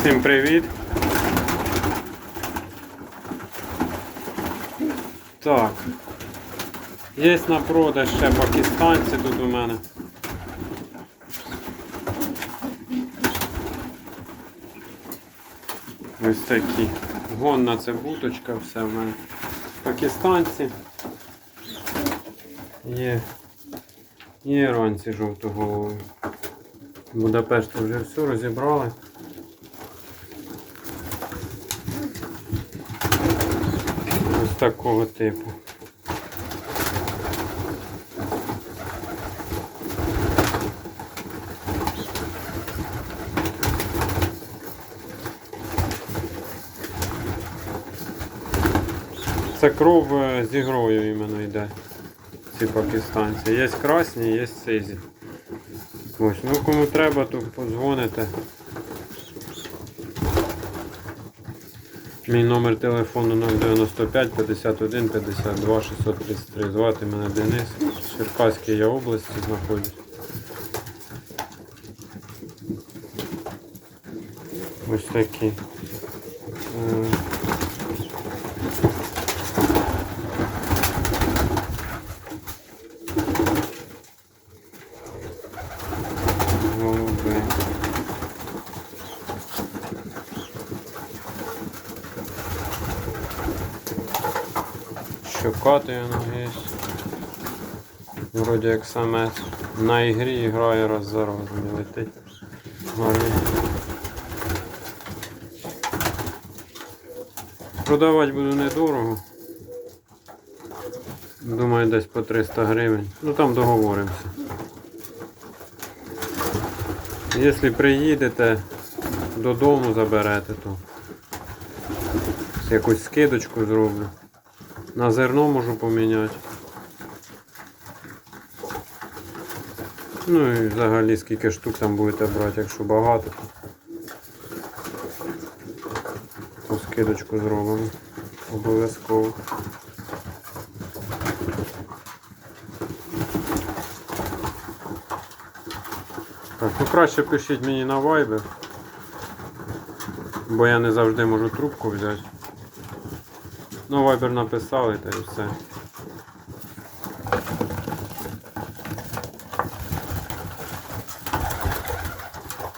Всім привіт. Так. Є на продаж ще пакистанці тут у мене. Ось такі. Гонна це буточка, все в мене. Пакистанці. Є. Є іранці жовтого. Будапешта вже все розібрали. Такого типу. Це кров е, з ігрою іменно йде. Ці пакистанці. Є красні, є сизі. Ось, ну кому треба, то подзвоните. Мій номер телефону 095 51 52 633. Звати мене Денис. В Черкаській я області знаходжусь. Ось такі. Е, Голуби. Щокатий воно є. Вроді як самець. На ігрі грає раз за разом і летить. Гарний. Продавати буду недорого. Думаю, десь по 300 гривень. Ну там договоримося. Якщо приїдете додому заберете, то якусь скидочку зроблю. На зерно можу поміняти. Ну і взагалі скільки штук там будете брати, якщо багато, то, скидочку зробимо. Обов'язково. Так, ну краще пишіть мені на Viber, бо я не завжди можу трубку взяти. Ну, вайбер написали та і все.